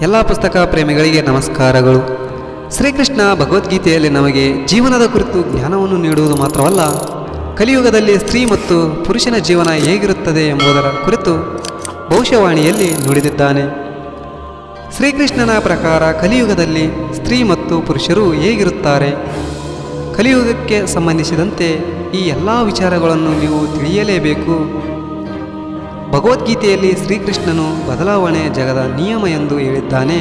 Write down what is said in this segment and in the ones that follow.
ಎಲ್ಲ ಪುಸ್ತಕ ಪ್ರೇಮಿಗಳಿಗೆ ನಮಸ್ಕಾರಗಳು. ಶ್ರೀಕೃಷ್ಣ ಭಗವದ್ಗೀತೆಯಲ್ಲಿ ನಮಗೆ ಜೀವನದ ಕುರಿತು ಜ್ಞಾನವನ್ನು ನೀಡುವುದು ಮಾತ್ರವಲ್ಲ, ಕಲಿಯುಗದಲ್ಲಿ ಸ್ತ್ರೀ ಮತ್ತು ಪುರುಷನ ಜೀವನ ಹೇಗಿರುತ್ತದೆ ಎಂಬುದರ ಕುರಿತು ಭವಿಷ್ಯವಾಣಿಯಲ್ಲಿ ನುಡಿದಿದ್ದಾನೆ. ಶ್ರೀಕೃಷ್ಣನ ಪ್ರಕಾರ ಕಲಿಯುಗದಲ್ಲಿ ಸ್ತ್ರೀ ಮತ್ತು ಪುರುಷರು ಹೇಗಿರುತ್ತಾರೆ? ಕಲಿಯುಗಕ್ಕೆ ಸಂಬಂಧಿಸಿದಂತೆ ಈ ಎಲ್ಲ ವಿಚಾರಗಳನ್ನು ನೀವು ತಿಳಿಯಲೇಬೇಕು. ಭಗವದ್ಗೀತೆಯಲ್ಲಿ ಶ್ರೀಕೃಷ್ಣನು ಬದಲಾವಣೆ ಜಗದ ನಿಯಮ ಎಂದು ಹೇಳಿದ್ದಾನೆ.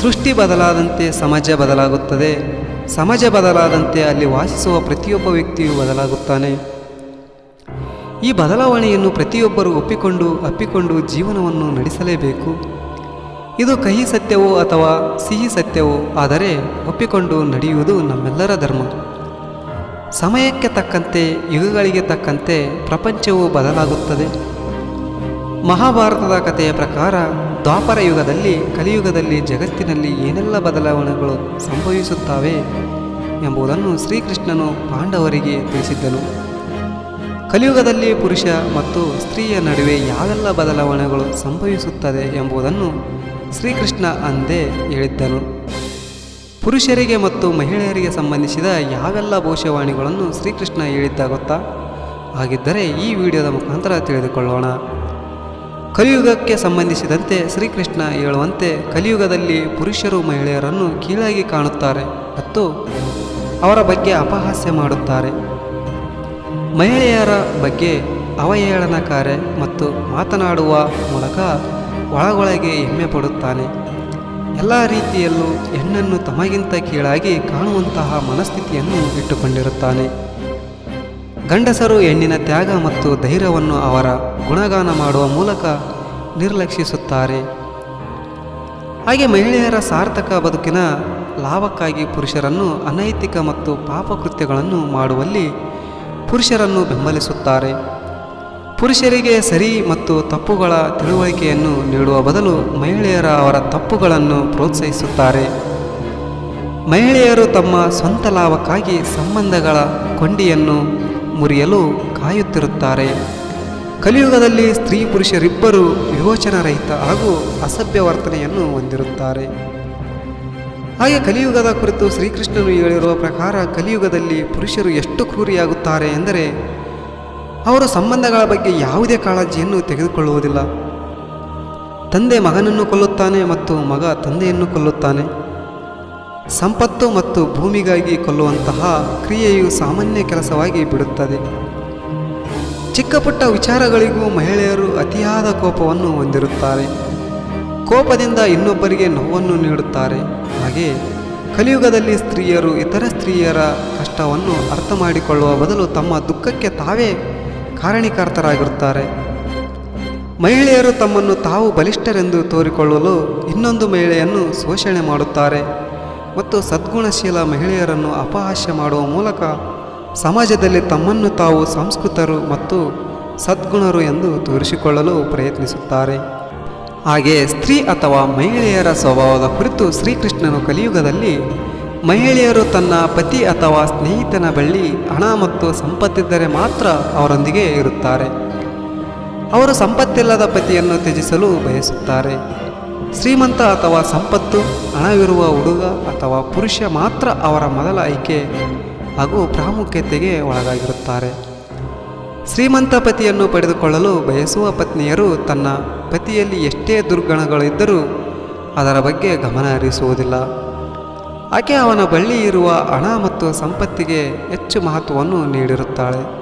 ಸೃಷ್ಟಿ ಬದಲಾದಂತೆ ಸಮಾಜ ಬದಲಾಗುತ್ತದೆ. ಸಮಾಜ ಬದಲಾದಂತೆ ಅಲ್ಲಿ ವಾಸಿಸುವ ಪ್ರತಿಯೊಬ್ಬ ವ್ಯಕ್ತಿಯು ಬದಲಾಗುತ್ತಾನೆ. ಈ ಬದಲಾವಣೆಯನ್ನು ಪ್ರತಿಯೊಬ್ಬರೂ ಒಪ್ಪಿಕೊಂಡು ಅಪ್ಪಿಕೊಂಡು ಜೀವನವನ್ನು ನಡೆಸಲೇಬೇಕು. ಇದು ಕಹಿ ಸತ್ಯವೋ ಅಥವಾ ಸಿಹಿ ಸತ್ಯವೋ ಆದರೆ ಒಪ್ಪಿಕೊಂಡು ನಡೆಯುವುದು ನಮ್ಮೆಲ್ಲರ ಧರ್ಮ. ಸಮಯಕ್ಕೆ ತಕ್ಕಂತೆ, ಯುಗಗಳಿಗೆ ತಕ್ಕಂತೆ ಪ್ರಪಂಚವು ಬದಲಾಗುತ್ತದೆ. ಮಹಾಭಾರತದ ಕಥೆಯ ಪ್ರಕಾರ ದ್ವಾಪರ ಯುಗದಲ್ಲಿ, ಕಲಿಯುಗದಲ್ಲಿ, ಜಗತ್ತಿನಲ್ಲಿ ಏನೆಲ್ಲ ಬದಲಾವಣೆಗಳು ಸಂಭವಿಸುತ್ತವೆ ಎಂಬುದನ್ನು ಶ್ರೀಕೃಷ್ಣನು ಪಾಂಡವರಿಗೆ ತಿಳಿಸಿದ್ದನು. ಕಲಿಯುಗದಲ್ಲಿ ಪುರುಷ ಮತ್ತು ಸ್ತ್ರೀಯ ನಡುವೆ ಯಾವೆಲ್ಲ ಬದಲಾವಣೆಗಳು ಸಂಭವಿಸುತ್ತದೆ ಎಂಬುದನ್ನು ಶ್ರೀಕೃಷ್ಣ ಅಂದೇ ಹೇಳಿದ್ದನು. ಪುರುಷರಿಗೆ ಮತ್ತು ಮಹಿಳೆಯರಿಗೆ ಸಂಬಂಧಿಸಿದ ಯಾವೆಲ್ಲ ಭವಿಷ್ಯವಾಣಿಗಳನ್ನು ಶ್ರೀಕೃಷ್ಣ ಹೇಳಿದ್ದ ಗೊತ್ತಾ? ಹಾಗಿದ್ದರೆ ಈ ವಿಡಿಯೋದ ಮುಖಾಂತರ ತಿಳಿದುಕೊಳ್ಳೋಣ. ಕಲಿಯುಗಕ್ಕೆ ಸಂಬಂಧಿಸಿದಂತೆ ಶ್ರೀಕೃಷ್ಣ ಹೇಳುವಂತೆ ಕಲಿಯುಗದಲ್ಲಿ ಪುರುಷರು ಮಹಿಳೆಯರನ್ನು ಕೀಳಾಗಿ ಕಾಣುತ್ತಾರೆ ಮತ್ತು ಅವರ ಬಗ್ಗೆ ಅಪಹಾಸ್ಯ ಮಾಡುತ್ತಾರೆ. ಮಹಿಳೆಯರ ಬಗ್ಗೆ ಅವಹೇಳನಕಾರೆ ಮತ್ತು ಮಾತನಾಡುವ ಮೂಲಕ ಒಳಗೊಳಗೆ ಹೆಮ್ಮೆ ಪಡುತ್ತಾನೆ. ಎಲ್ಲ ರೀತಿಯಲ್ಲೂ ಹೆಣ್ಣನ್ನು ತಮಗಿಂತ ಕೀಳಾಗಿ ಕಾಣುವಂತಹ ಮನಸ್ಥಿತಿಯನ್ನು ಇಟ್ಟುಕೊಂಡಿರುತ್ತಾನೆ. ಗಂಡಸರು ಹೆಣ್ಣಿನ ತ್ಯಾಗ ಮತ್ತು ಧೈರ್ಯವನ್ನು ಅವರ ಗುಣಗಾನ ಮಾಡುವ ಮೂಲಕ ನಿರ್ಲಕ್ಷಿಸುತ್ತಾರೆ. ಹಾಗೆ ಮಹಿಳೆಯರ ಸಾರ್ಥಕ ಬದುಕಿನ ಲಾಭಕ್ಕಾಗಿ ಪುರುಷರನ್ನು ಅನೈತಿಕ ಮತ್ತು ಪಾಪಕೃತ್ಯಗಳನ್ನು ಮಾಡುವಲ್ಲಿ ಪುರುಷರನ್ನು ಬೆಂಬಲಿಸುತ್ತಾರೆ. ಪುರುಷರಿಗೆ ಸರಿ ಮತ್ತು ತಪ್ಪುಗಳ ತಿಳುವಳಿಕೆಯನ್ನು ನೀಡುವ ಬದಲು ಮಹಿಳೆಯರ ಅವರ ತಪ್ಪುಗಳನ್ನು ಪ್ರೋತ್ಸಾಹಿಸುತ್ತಾರೆ. ಮಹಿಳೆಯರು ತಮ್ಮ ಸ್ವಂತ ಲಾಭಕ್ಕಾಗಿ ಸಂಬಂಧಗಳ ಕೊಂಡಿಯನ್ನು ಮುರಿಯಲು ಕಾಯುತ್ತಿರುತ್ತಾರೆ. ಕಲಿಯುಗದಲ್ಲಿ ಸ್ತ್ರೀ ಪುರುಷರಿಬ್ಬರು ವಿಮೋಚನರಹಿತ ಹಾಗೂ ಅಸಭ್ಯ ವರ್ತನೆಯನ್ನು ಹೊಂದಿರುತ್ತಾರೆ. ಹಾಗೆ ಕಲಿಯುಗದ ಕುರಿತು ಶ್ರೀಕೃಷ್ಣನು ಹೇಳಿರುವ ಪ್ರಕಾರ ಕಲಿಯುಗದಲ್ಲಿ ಪುರುಷರು ಎಷ್ಟು ಕ್ರೂರಿಯಾಗುತ್ತಾರೆ ಎಂದರೆ ಅವರು ಸಂಬಂಧಗಳ ಬಗ್ಗೆ ಯಾವುದೇ ಕಾಳಜಿಯನ್ನು ತೆಗೆದುಕೊಳ್ಳುವುದಿಲ್ಲ. ತಂದೆ ಮಗನನ್ನು ಕೊಲ್ಲುತ್ತಾನೆ ಮತ್ತು ಮಗ ತಂದೆಯನ್ನು ಕೊಲ್ಲುತ್ತಾನೆ. ಸಂಪತ್ತು ಮತ್ತು ಭೂಮಿಗಾಗಿ ಕೊಲ್ಲುವಂತಹ ಕ್ರಿಯೆಯು ಸಾಮಾನ್ಯ ಕೆಲಸವಾಗಿ ಬಿಡುತ್ತದೆ. ಚಿಕ್ಕಪುಟ್ಟ ವಿಚಾರಗಳಿಗೂ ಮಹಿಳೆಯರು ಅತಿಯಾದ ಕೋಪವನ್ನು ಹೊಂದಿರುತ್ತಾರೆ. ಕೋಪದಿಂದ ಇನ್ನೊಬ್ಬರಿಗೆ ನೋವನ್ನು ನೀಡುತ್ತಾರೆ. ಹಾಗೆ ಕಲಿಯುಗದಲ್ಲಿ ಸ್ತ್ರೀಯರು ಇತರ ಸ್ತ್ರೀಯರ ಕಷ್ಟವನ್ನು ಅರ್ಥ ಮಾಡಿಕೊಳ್ಳುವ ಬದಲು ತಮ್ಮ ದುಃಖಕ್ಕೆ ತಾವೇ ಕಾರಣೀಕರ್ತರಾಗಿರುತ್ತಾರೆ ಮಹಿಳೆಯರು ತಮ್ಮನ್ನು ತಾವು ಬಲಿಷ್ಠರೆಂದು ತೋರಿಕೊಳ್ಳಲು ಇನ್ನೊಂದು ಮಹಿಳೆಯನ್ನು ಶೋಷಣೆ ಮಾಡುತ್ತಾರೆ ಮತ್ತು ಸದ್ಗುಣಶೀಲ ಮಹಿಳೆಯರನ್ನು ಅಪಹಾಸ್ಯ ಮಾಡುವ ಮೂಲಕ ಸಮಾಜದಲ್ಲಿ ತಮ್ಮನ್ನು ತಾವು ಸಂಸ್ಕೃತರು ಮತ್ತು ಸದ್ಗುಣರು ಎಂದು ತೋರಿಸಿಕೊಳ್ಳಲು ಪ್ರಯತ್ನಿಸುತ್ತಾರೆ. ಹಾಗೆ ಸ್ತ್ರೀ ಅಥವಾ ಮಹಿಳೆಯರ ಸ್ವಭಾವದ ಕುರಿತು ಶ್ರೀಕೃಷ್ಣನು ಕಲಿಯುಗದಲ್ಲಿ ಮಹಿಳೆಯರು ತನ್ನ ಪತಿ ಅಥವಾ ಸ್ನೇಹಿತನ ಬಳಿ ಹಣ ಮತ್ತು ಸಂಪತ್ತಿದ್ದರೆ ಮಾತ್ರ ಅವರೊಂದಿಗೆ ಇರುತ್ತಾರೆ. ಅವರು ಸಂಪತ್ತಿಲ್ಲದ ಪತಿಯನ್ನು ತ್ಯಜಿಸಲು ಬಯಸುತ್ತಾರೆ. ಶ್ರೀಮಂತ ಅಥವಾ ಸಂಪತ್ತು, ಹಣವಿರುವ ಹುಡುಗ ಅಥವಾ ಪುರುಷ ಮಾತ್ರ ಅವರ ಮೊದಲ ಆಯ್ಕೆ ಹಾಗೂ ಪ್ರಾಮುಖ್ಯತೆಗೆ ಒಳಗಾಗಿರುತ್ತಾರೆ. ಶ್ರೀಮಂತ ಪತಿಯನ್ನು ಪಡೆದುಕೊಳ್ಳಲು ಬಯಸುವ ಪತ್ನಿಯರು ತನ್ನ ಪತಿಯಲ್ಲಿ ಎಷ್ಟೇ ದುರ್ಗುಣಗಳಿದ್ದರೂ ಅದರ ಬಗ್ಗೆ ಗಮನ ಹರಿಸುವುದಿಲ್ಲ. ಆಕೆ ಅವನ ಬಳ್ಳಿ ಇರುವ ಹಣ ಮತ್ತು ಸಂಪತ್ತಿಗೆ ಹೆಚ್ಚು ಮಹತ್ವವನ್ನು ನೀಡಿರುತ್ತಾಳೆ.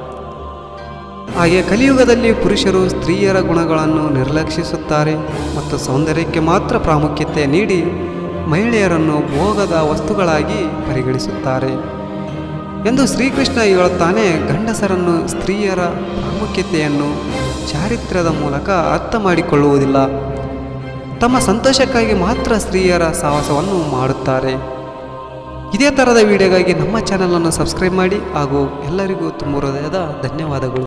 ಹಾಗೆ ಕಲಿಯುಗದಲ್ಲಿ ಪುರುಷರು ಸ್ತ್ರೀಯರ ಗುಣಗಳನ್ನು ನಿರ್ಲಕ್ಷಿಸುತ್ತಾರೆ ಮತ್ತು ಸೌಂದರ್ಯಕ್ಕೆ ಮಾತ್ರ ಪ್ರಾಮುಖ್ಯತೆ ನೀಡಿ ಮಹಿಳೆಯರನ್ನು ಭೋಗದ ವಸ್ತುಗಳಾಗಿ ಪರಿಗಣಿಸುತ್ತಾರೆ. ಎಂದು ಶ್ರೀಕೃಷ್ಣ ಹೇಳುತ್ತಾನೆ, ಗಂಡಸರನ್ನು ಸ್ತ್ರೀಯರ ಪ್ರಾಮುಖ್ಯತೆಯನ್ನು ಚಾರಿತ್ರ್ಯದ ಮೂಲಕ ಅರ್ಥ ಮಾಡಿಕೊಳ್ಳುವುದಿಲ್ಲ. ತಮ್ಮ ಸಂತೋಷಕ್ಕಾಗಿ ಮಾತ್ರ ಸ್ತ್ರೀಯರ ಸಾಹಸವನ್ನು ಮಾಡುತ್ತಾರೆ. ಇದೇ ಥರದ ವಿಡಿಯೋಗಾಗಿ ನಮ್ಮ ಚಾನಲನ್ನು ಸಬ್ಸ್ಕ್ರೈಬ್ ಮಾಡಿ ಹಾಗೂ ಎಲ್ಲರಿಗೂ ತುಂಬ ಹೃದಯದ ಧನ್ಯವಾದಗಳು.